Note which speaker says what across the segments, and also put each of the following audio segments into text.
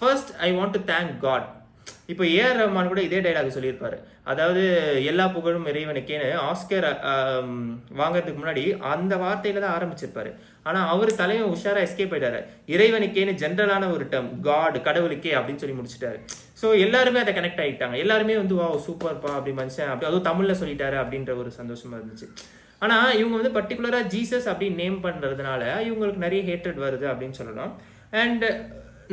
Speaker 1: First I want to thank God இப்போ AR Rahman கூட இதே டைலாக் சொல்லியிருப்பாரு. அதாவது எல்லா புகழும் இறைவனுக்கேன்னு ஆஸ்கர் வாங்கிறதுக்கு முன்னாடி அந்த வார்த்தையில தான் ஆரம்பிச்சிருப்பாரு. ஆனா அவர் தலைவன் உஷாரா எஸ்கேப் ஆயிட்டாரு. இறைவனுக்கேன்னு ஜென்ரலான ஒரு டேர்ம் காட் கடவுளுக்கே அப்படின்னு சொல்லி முடிச்சிட்டாரு. ஸோ எல்லாருமே அதை கனெக்ட் ஆகிட்டாங்க எல்லாருமே வந்து வா சூப்பர்ப்பா அப்படி மனுஷன் அப்படி அதுவும் தமிழ்ல சொல்லிட்டாரு அப்படின்ற ஒரு சந்தோஷமா இருந்துச்சு. ஆனா இவங்க வந்து பர்டிகுலரா ஜீசஸ் அப்படின்னு நேம் பண்றதுனால இவங்களுக்கு நிறைய ஹேட்ரட் வருது அப்படின்னு சொல்லலாம். அண்ட்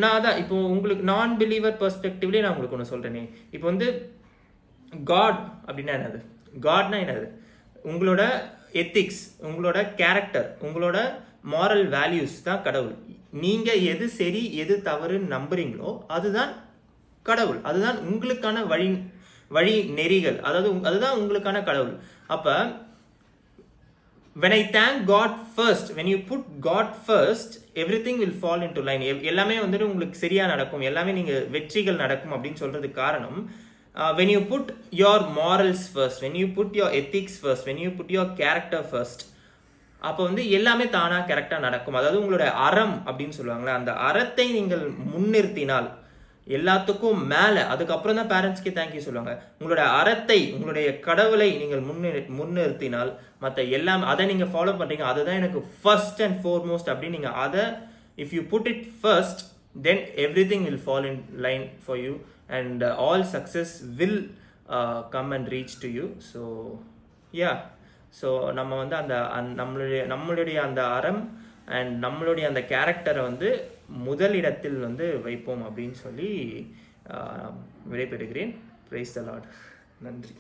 Speaker 1: நான் அதான் இப்போ உங்களுக்கு நான் பிலீவர் பெர்ஸ்பெக்டிவ்லேயே நான் உங்களுக்கு ஒன்று சொல்கிறேனே இப்போ வந்து காட் அப்படின்னா என்னது? காட்னா என்னது? உங்களோட எத்திக்ஸ் உங்களோட கேரக்டர் உங்களோட மாரல் வேல்யூஸ் தான் கடவுள். நீங்கள் எது சரி எது தவறுன்னு நம்புறீங்களோ அதுதான் கடவுள். அதுதான் உங்களுக்கான வழி வழி நெறிகள். அதாவது அதுதான் உங்களுக்கான கடவுள். அப்போ when I thank God first when you put God first everything will fall into line எல்லாமே வந்துட்டு உங்களுக்கு சரியாக நடக்கும் எல்லாமே நீங்கள் வெற்றிகள் நடக்கும் அப்படின்னு சொல்கிறதுக்கு காரணம் when you put your morals first when you put your ethics first when you put your character first அப்போ வந்து எல்லாமே தானாக கரெக்டாக நடக்கும் அதாவது உங்களோட அறம் அப்படின்னு சொல்லுவாங்களே அந்த அறத்தை நீங்கள் முன்னிறுத்தினால் எல்லாத்துக்கும் மேலே அதுக்கப்புறம் தான் பேரண்ட்ஸ்க்கே தேங்க்யூ சொல்லுவாங்க. உங்களோட அறத்தை உங்களுடைய கடவுளை நீங்கள் முன்னி முன்னிறுத்தினால் மற்ற எல்லாம் அதை நீங்கள் ஃபாலோ பண்ணுறீங்க அதுதான் எனக்கு ஃபர்ஸ்ட் அண்ட் ஃபோர்மோஸ்ட் அப்படின்னு நீங்கள் அதை if you put it first then everything will follow in line for you and all success will come and reach to you so yeah so நம்ம வந்து அந்த அந்த- நம்மளுடைய நம்மளுடைய அந்த அறம் அண்ட் நம்மளுடைய அந்த கேரக்டரை வந்து முதலிடத்தில் வந்து வைப்போம் அப்படின்னு சொல்லி விடைபெறுகிறேன். பிரைஸ் த லார்ட் நன்றி.